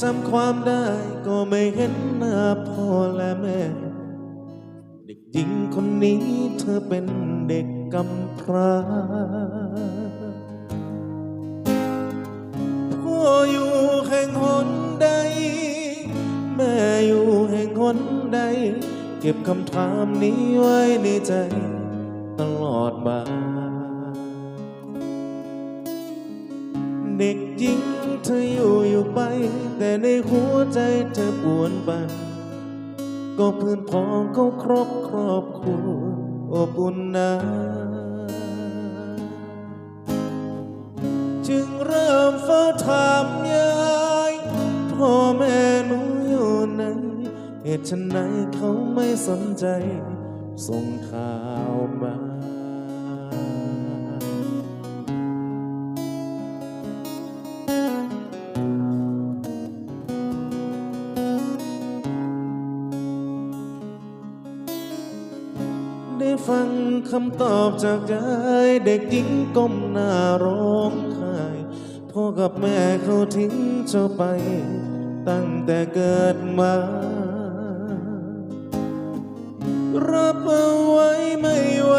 จำความได้ก็ไม่เห็นหน้าพ่อและแม่ เด็กหญิงคนนี้เธอเป็นเด็กกำพร้าพ่ออยู่แห่งหนใด แม่อยู่แห่งหนใด เก็บคำถามนี้ไว้ในใจตลอดมา เด็กหญิง เธออยู่อยู่ไป แต่ในหัวใจเธอปวนปัน ก็เพื่อนพ้องเขาครอบครอบครัวอบอุ่นนาจึงเริ่มเฝ้าถามยายพ่อแม่หนูอยู่ไหนเหตุฉันไหนเขาไม่สนใจ ส่งข่าวมา ฟังคำตอบจากยายเด็กหญิงก้มหน้าร้องไห้พ่อกับแม่เขาทิ้งเจ้าไป ตั้งแต่เกิดมา รับเอาไว้ไม่ไหว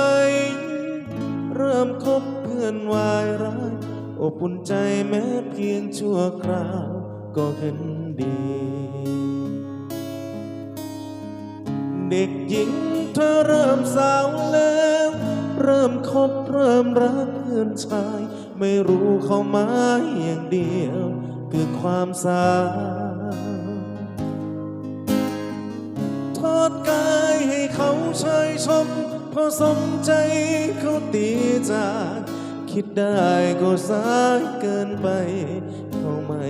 เริ่มคบเพื่อนวายร้ายอบอุ่นใจแม้เพียงชั่วคราว ก็เห็นดี เด็กหญิง เริ่มสาวแล้ว เริ่มคบเริ่มรักเพื่อนชาย ไม่รู้เขาหมายอย่างเดียว คือความสาวทอดกายให้เขาเชยชมพอสมใจเขาตีจากคิดได้ก็สายเกินไปเขาไม่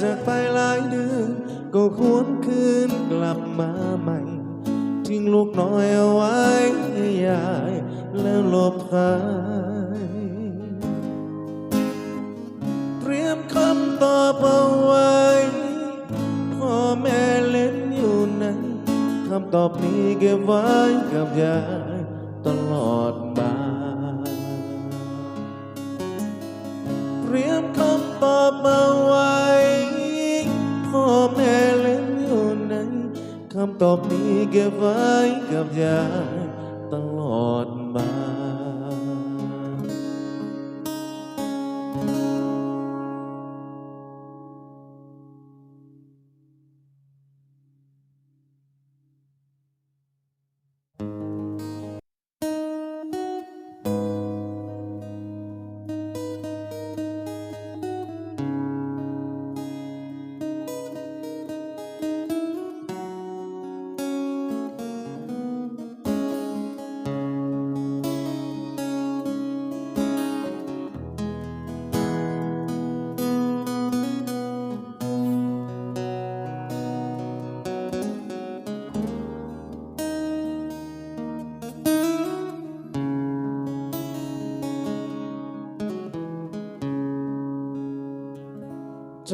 จากไปหลายเดือนก็หวนคืนกลับมาใหม่ ทิ้งลูกน้อยเอาไว้ให้ยายแล้วหลบหายเตรียมคำตอบเอาไว้พ่อแม่เล่นอยู่ไหนคำตอบนี้เก็บไว้กับยายำตอบนี้เก็บไว้กับยายตลอดมา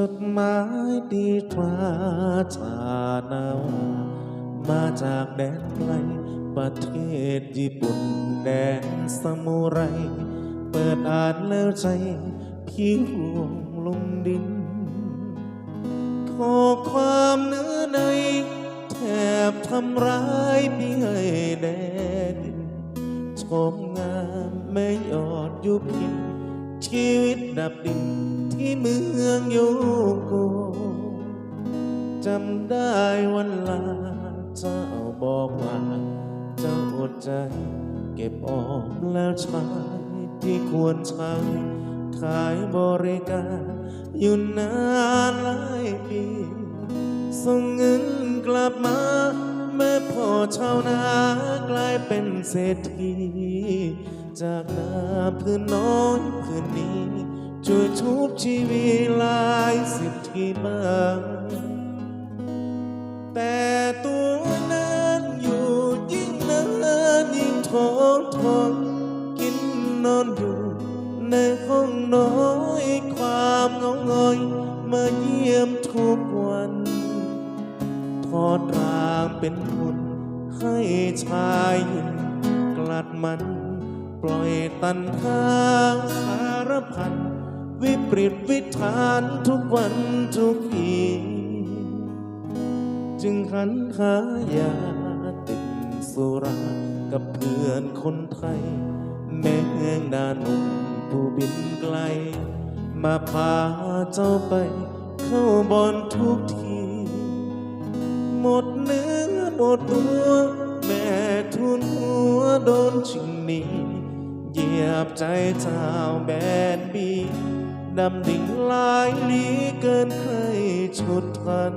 จดหมายตีตราชาหนาวมาจากแดนไกล ประเทศญี่ปุ่นแดนสมุไร เปิดอ่านแล้วใจพี่ห่วงลงดิน ขอความเนื้อในแทบทำร้ายพี่ให้แดนดินชมงามไม่ยอดยุบยินชีวิตดับดิน ที่เมืองโยโกจำได้วันลาเจ้าบอกว่า เจ้าอดใจ เก็บออมแล้วใช้ที่ควรใช้ ขายบริการอยู่นานหลายปีส่งเงินกลับมาแม่พ่อชาวนากลายเป็นเศรษฐี จากนาพื้นน้อยพื้นนี้ ช่วยทุบชีวิตหลายสิบที่มาแต่ตัวนั้นอยู่ยิ่งนานยิ่งท้องทนกินนอนอยู่ ในห้องน้อยความเงาหงอยมาเยี่ยมทุกวันทอดรางเป็นคนให้ชายหญิงกลัดมัน ปล่อยตันทางสาร วิปริตวิถานทุกวันทุกทีจึงหันหายาติดสุรากับเพื่อนคนไทย แม่งดาหนุ่มผู้บินไกล มาพาเจ้าไป เข้าบอนทุกที หมดเนื้อหมดตัว แม่ทุนหัวโดนชิงนีเหยียบใจเจ้าแบนบี ดำดิ่งลายลีเกินใครชุดทัน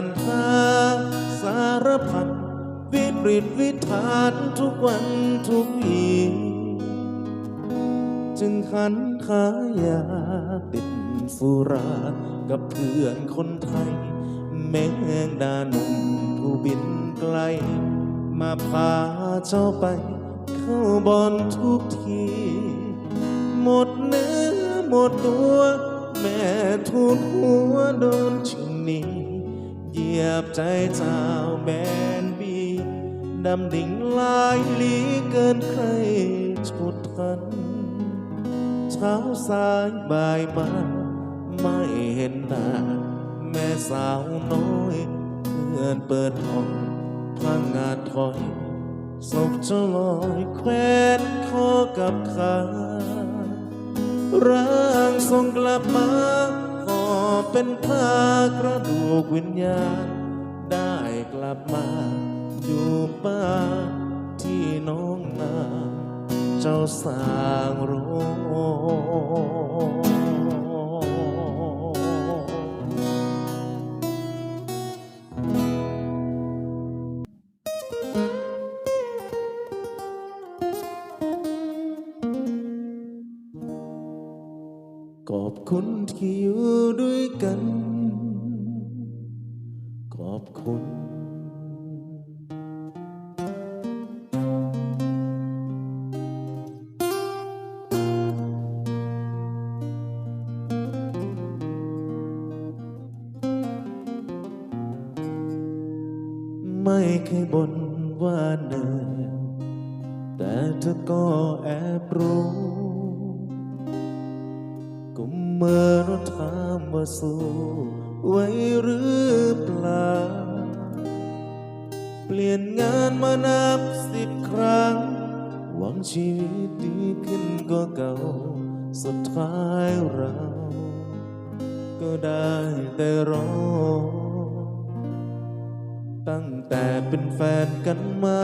ขันทาสารพันวิปริตวิถานทุกวันทุกทีจึงหันขายาติดสุรากับเพื่อนคนไทย แม่งดาหนุ่มผู้บินไกล มาพาเจ้าไป เข้าบอนทุกที หมดเนื้อหมดตัว แม่ทุนหัวโดนชิงนี เหยียบใจเจ้าแบนบีดำดิ่งลายลีเกินใครชุดทัน เช้าสายบ่ายมาไม่เห็นหน้า แม่สาวน้อยเพื่อนเปิดห้องพังงาถอยศพจ้าลอยแควนคอกับขาร่างทรงกลับมา เป็นผ้ากระดูกวิญญาณ ได้กลับมาอยู่บ้านที่น้องนา เจ้าสร้างโรง ขอบคุณ ไม่เคยบ่นว่าเหนื่อยแต่เธอก็แอบรู้ก็เมื่อเราถามว่าสู้ไว้หรือ เรา ก็ได้แต่รอ ตั้งแต่เป็นแฟนกันมา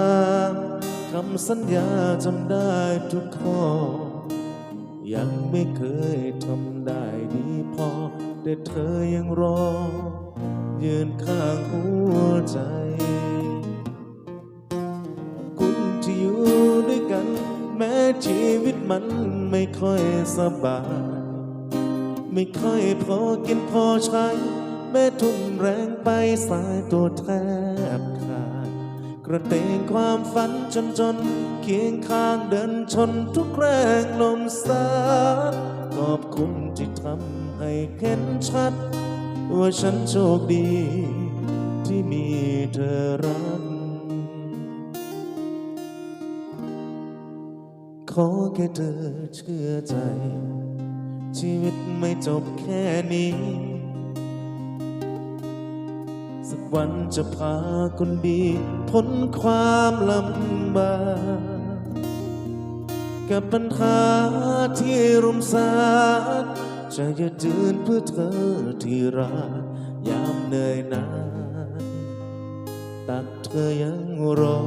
คำสัญญาจำได้ทุกข้อ ยังไม่เคยทำได้ดีพอ แต่เธอยังรอ ยืนข้างหัวใจคุณที่อยู่ด้วยกัน แม้ชีวิตมันไม่ค่อยสบาย ไม่ค่อยพอกินพอใช้ แม่ทุ่มแรงไปสายตัวแทบขาด กระเตงความฝันจนจน เคียงข้างเดินชนทุกแรงลมสาขอบคุณที่ทำให้เห็นชัด ว่าฉันโชคดี ที่มีเธอรัก ขอแค่เธอเชื่อใจ ชีวิตไม่จบแค่นี้ สักวันจะพาคนดีพ้นความลำบากกับปัญหาที่รุมสาดจะยืดยืนเพื่อเธอที่รักยามเหนื่อยนายตักเธอยังรอ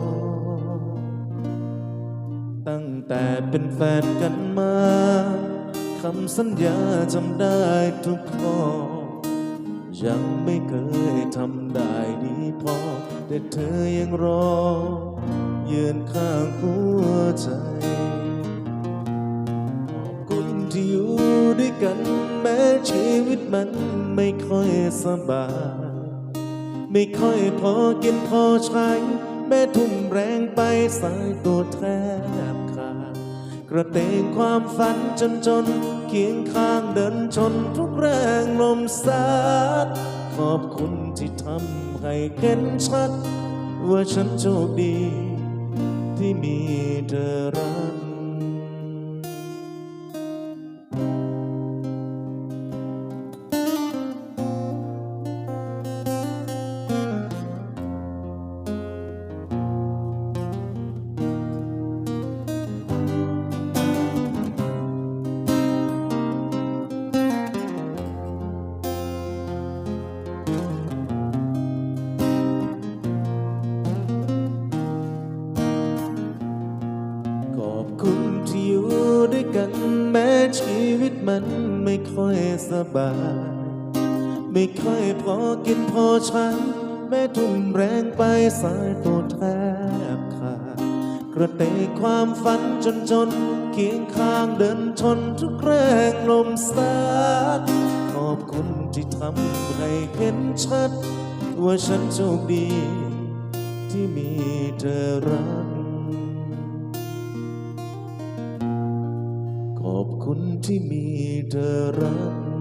ตั้งแต่เป็นแฟนกันมา คำสัญญาจำได้ทุกข้อ ยังไม่เคยทำได้ดีพอ แต่เธอยังรอ ยืนข้างหัวใจ ขอบคุณที่อยู่ด้วยกัน แม้ชีวิตมันไม่ค่อยสบาย ไม่ค่อยพอกินพอใช้ แม่ทุ่มแรงไปสายตัวแทบ กระเตงความฝันจนจนเคียงข้างเดินชนทุกแรงลมซาดขอบคุณที่ทำให้เห็นชัด ว่าฉันโชคดี ที่มีเธอรัก คุณที่อยู่ด้วยกันแม้ชีวิตมันไม่ค่อยสบาย ไม่ค่อยพอกินพอใช้แม้ทุ่มแรงไปสายตัวแทบขาดกระเตงความฝันจนจนเคียงข้างเดินชนทุกแรงลมสาดขอบคุณที่ทำให้เห็นชัด ว่าฉันโชคดี ที่มีเธอรัก คุ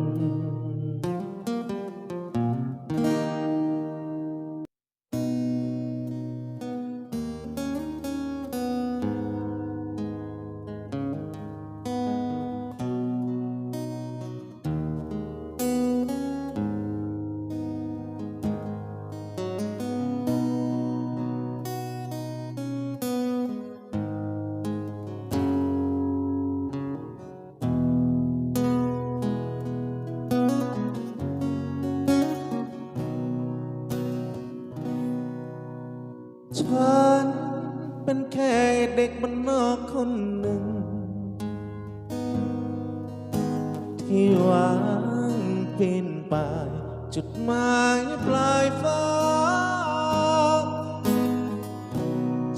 ปีนป่าย จุดหมายปลายฟ้า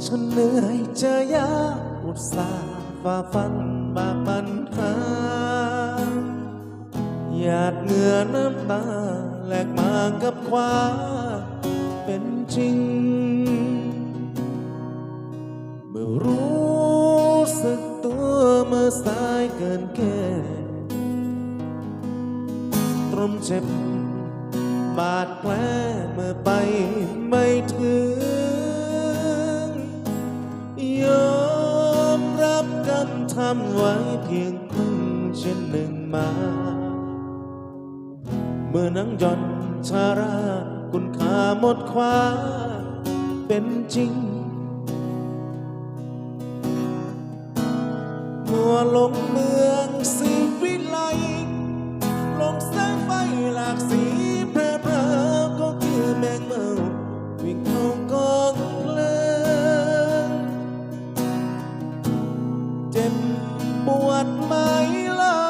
ฉันเหนื่อยเจอยากอุตส่าห์ฝ่าฟันบาปัญหาหยาดเหงื่อน้ำตาแลกมากับความเป็นจริง เมื่อรู้สึกตัวเมื่อสายเกินแค่ตรมเจ็บ บาดแผลเมื่อไปไม่ถึง ยอมรับกรรมทำไว้เพียงครึ่งเช่นหนึ่งมา เมื่อนังย่อนชาราคุณค่าหมดความเป็นจริงมัวลงเมืองสีวิไล งแสงไฟหลากสีเพลเพลก็คือแมงเมาวิ่งเข้ากองเพลิงเจ็บปวดไหมเล่า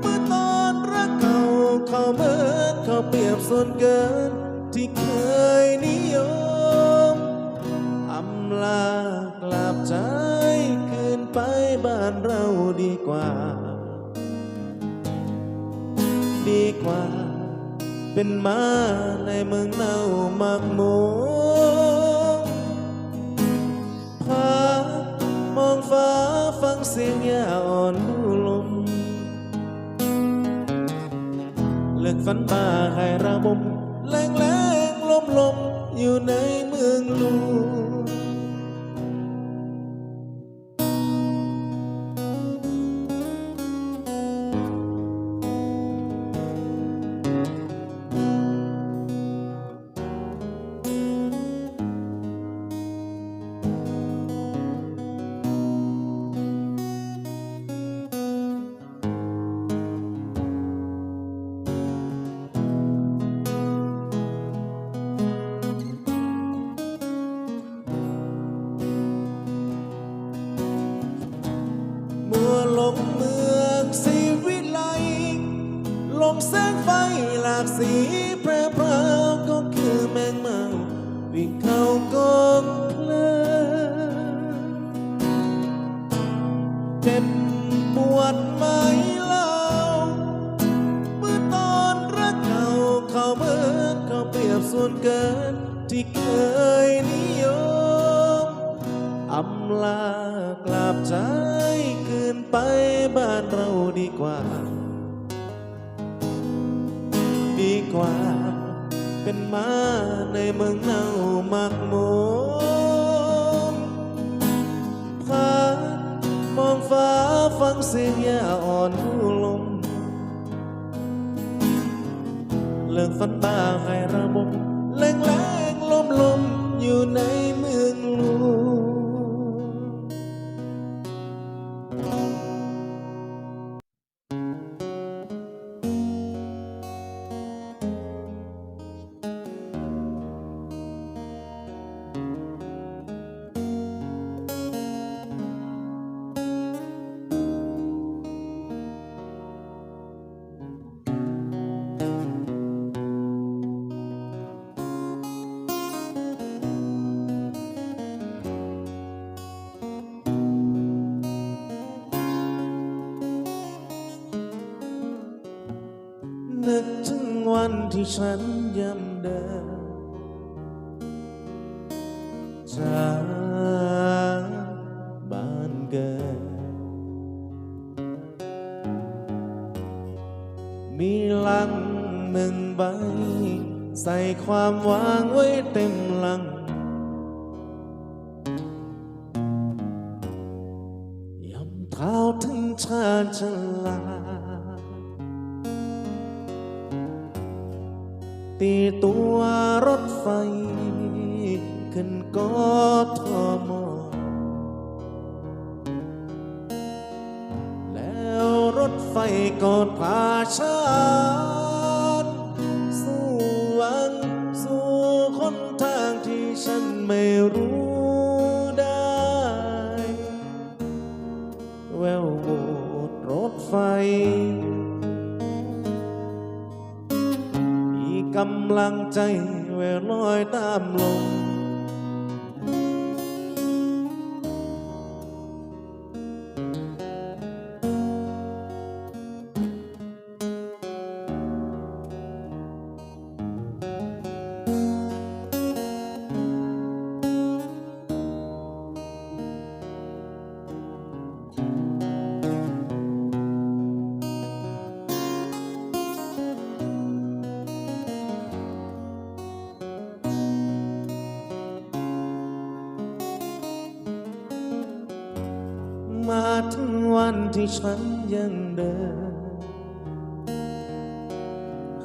เมื่อตอนรักเก่าเขาเหมือนเขาเปรียบส่วนเกิน ที่เคยนิยมอำลากลับใจคืนไปบ้านเราดีกว่า ว่า เป็นมาในเมืองเน่ามักหมงพามองฟ้าฟังเสียงยาอ่อนดูลมเลิกฝันมาให้ระบมแรงแรงลมลมอยู่ในเมืองหลว ปวดไหมเล่าเมื่อตอนรักเก่าเขาเมือเขาเปรียบส่วนเกินที่เคยนิยมอำลากลับใจคืนไปบ้านเราดีกว่า ดีกว่า เป็นมาในเมืองเน่ามักหมมพามองฟ้า งเสียงยาอ่อนผู้ลมเลิกฝันบ้าให้ระบบแรงแรงลมลมอยู่ในเมืองหลวง ฉันย่ำเดินจากบ้านเกิด มีลังหนึ่งใบ ใส่ความหวางไว้เต็มลัง ย่ำเท้าถึงชาชลาตี ไฟก็พาฉันสู่วังสู่คนทางที่ฉันไม่รู้ได้ แววโบดรถไฟ มีกำลังใจแววลอยตามลม ที่ฉันยังเดิน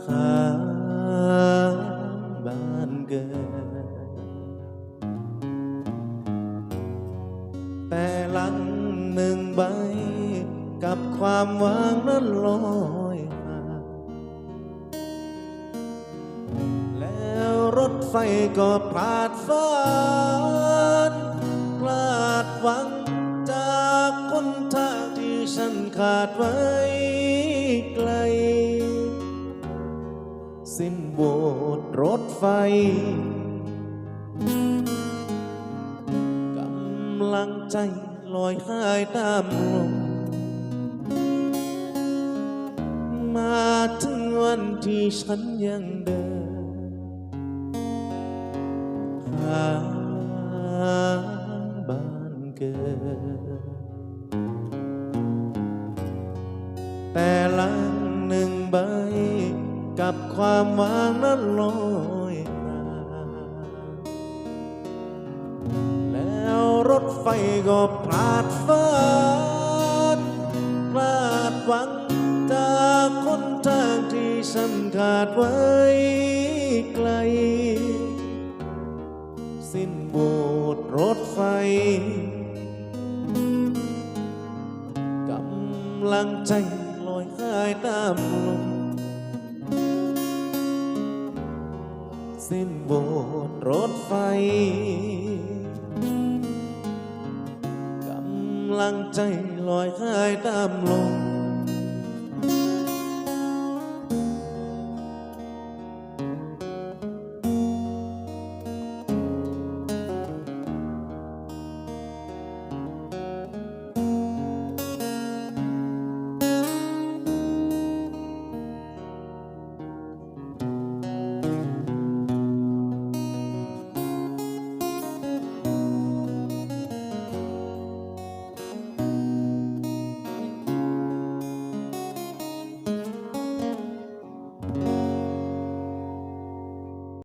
ข้างบ้านเกิด แต่หลังหนึ่งใบ กับความหว่างนั้นลอยห่าแล้วรถไฟก็พลาดฟ้านพลาดหวังจากคนทาง ฉันขาดไว้ไกล สิ้นโบสรถไฟกำลังใจลอยหายตามลมมาถึงวันที่ฉันยังเดิน แต่ลังหนึ่งใบ กับความหวางนั้นลอยห่าแล้วรถไฟก็พลาดฟ้านพลาดหวังจากคนทางที่ฉันขาดไว้ไกล สิ้นโบสรถไฟกำลังใจำลังใจลอยหายตามลม